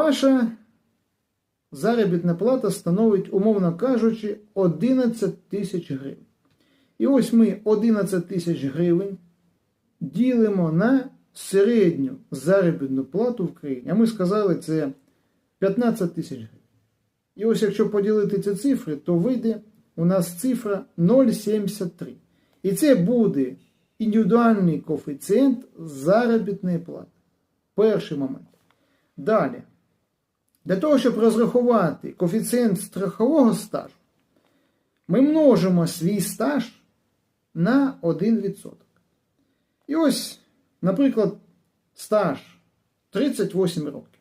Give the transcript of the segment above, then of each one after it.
Ваша заробітна плата становить, умовно кажучи, 11 тисяч гривень. І ось ми 11 тисяч гривень ділимо на середню заробітну плату в країні. А ми сказали, це 15 тисяч гривень. І ось якщо поділити ці цифри, то вийде у нас цифра 0,73. І це буде індивідуальний коефіцієнт заробітної плати. Перший момент. Далі. Для того, щоб розрахувати коефіцієнт страхового стажу, ми множимо свій стаж на 1%. І ось, наприклад, стаж 38 років.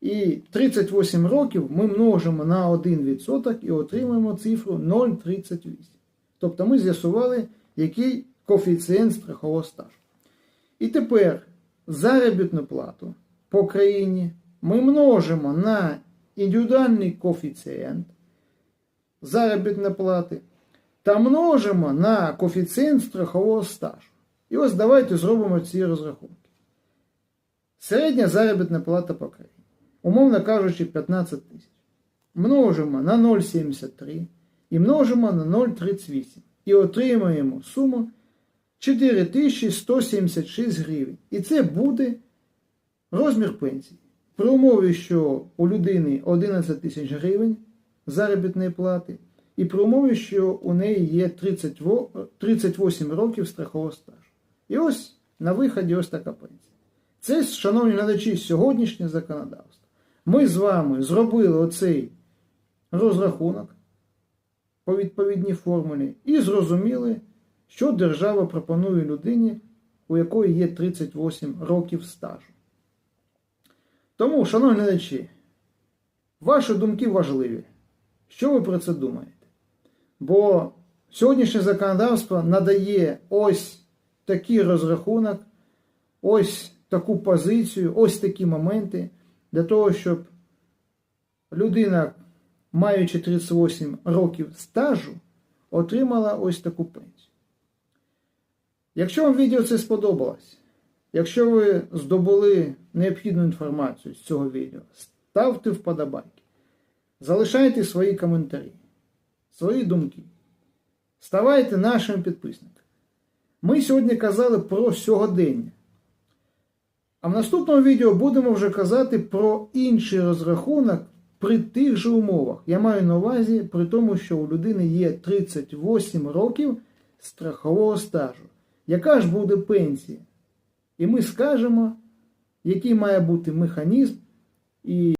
І 38 років ми множимо на 1% і отримаємо цифру 0,38. Тобто ми з'ясували, який коефіцієнт страхового стажу. І тепер заробітну плату по країні ми множимо на індивідуальний коефіцієнт заробітної плати та множимо на коефіцієнт страхового стажу. І ось давайте зробимо ці розрахунки. Середня заробітна плата по країні. Умовно кажучи, 15 тисяч. Множимо на 0,73 і множимо на 0,38. І отримаємо суму 4176 гривень. І це буде розмір пенсії. При умові, що у людини 11 тисяч гривень заробітної плати, і при умові, що у неї є 38 років страхового стажу. І ось на виході ось така пенсія. Це, шановні глядачі, сьогоднішнє законодавство. Ми з вами зробили оцей розрахунок по відповідній формулі і зрозуміли, що держава пропонує людині, у якої є 38 років стажу. Тому, шановні глядачі, ваші думки важливі. Що ви про це думаєте? Бо сьогоднішнє законодавство надає ось такий розрахунок, ось таку позицію, ось такі моменти для того, щоб людина, маючи 38 років стажу, отримала ось таку пенсію. Якщо вам відео це сподобалось, якщо ви здобули необхідну інформацію з цього відео, ставте вподобайки, залишайте свої коментарі, свої думки, ставайте нашими підписниками. Ми сьогодні казали про сьогодення. А в наступному відео будемо вже казати про інший розрахунок при тих же умовах. Я маю на увазі при тому, що у людини є 38 років страхового стажу. Яка ж буде пенсія? І ми скажемо, який має бути механізм і